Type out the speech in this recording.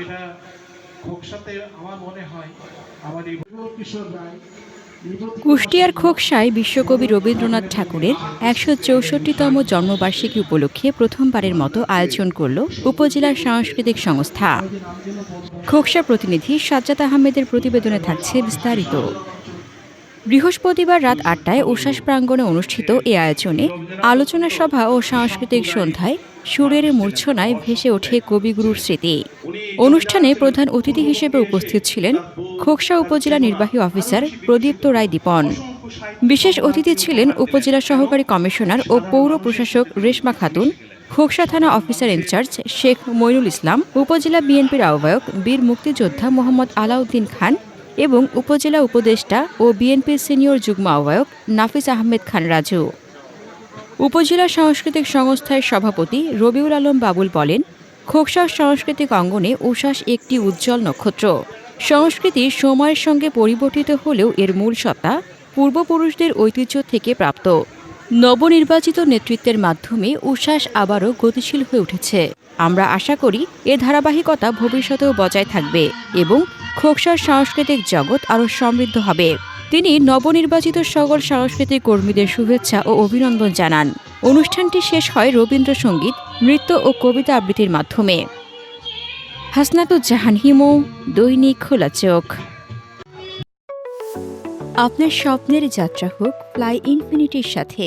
এটা খোকসাতে আমার মনে হয় আমার এই কিশোর রায় কুষ্টিয়ার খোকসায় বিশ্বকবি রবীন্দ্রনাথ ঠাকুরের একশো চৌষট্টিতম জন্মবার্ষিকী উপলক্ষে প্রথমবারের মতো আয়োজন করল উপজেলার সাংস্কৃতিক সংস্থা। খোকসা প্রতিনিধি সাজ্জাদ আহমেদের প্রতিবেদনে থাকছে বিস্তারিত। বৃহস্পতিবার রাত আটটায় উষাস প্রাঙ্গণে অনুষ্ঠিত এ আয়োজনে আলোচনা সভা ও সাংস্কৃতিক সন্ধ্যায় সুরের মূর্ছনায় ভেসে ওঠে কবিগুরুর স্মৃতি। অনুষ্ঠানে প্রধান অতিথি হিসেবে উপস্থিত ছিলেন খোকসা উপজেলা নির্বাহী অফিসার প্রদীপ্ত রায় দীপন। বিশেষ অতিথি ছিলেন উপজেলা সহকারী কমিশনার ও পৌর প্রশাসক রেশমা খাতুন, খোকসা থানা officer in charge Sheikh Moinul Islam, উপজেলা বিএনপির আহ্বায়ক বীর মুক্তিযোদ্ধা মোহাম্মদ আলাউদ্দিন খান এবং উপজেলা উপদেষ্টা ও বিএনপির সিনিয়র যুগ্ম আহ্বায়ক নাফিস আহমেদ খান রাজু। উপজেলা সাংস্কৃতিক সংস্থার সভাপতি রবিউল আলম বাবুল বলেন খোকসা সাংস্কৃতিক অঙ্গনে উষাস একটি উজ্জ্বল নক্ষত্র। সংস্কৃতি সময়ের সঙ্গে পরিবর্তিত হলেও এর মূল সত্তা পূর্বপুরুষদের ঐতিহ্য থেকে প্রাপ্ত। নবনির্বাচিত নেতৃত্বের মাধ্যমে উচ্ছ্বাস আবারও গতিশীল হয়ে উঠেছে। আমরা আশা করি এ ধারাবাহিকতা ভবিষ্যতেও বজায় থাকবে এবং খোকসার সাংস্কৃতিক জগৎ আরও সমৃদ্ধ হবে। তিনি নবনির্বাচিত সকল সাংস্কৃতিক কর্মীদের শুভেচ্ছা ও অভিনন্দন জানান। অনুষ্ঠানটি শেষ হয় রবীন্দ্রসঙ্গীত নৃত্য ও কবিতা আবৃত্তির মাধ্যমে। হাসনাতুজ্জাহান হিমু, দৈনিক খোলা চোখ। আপনার স্বপ্নের যাত্রা হোক ফ্লাই ইনফিনিটির সাথে।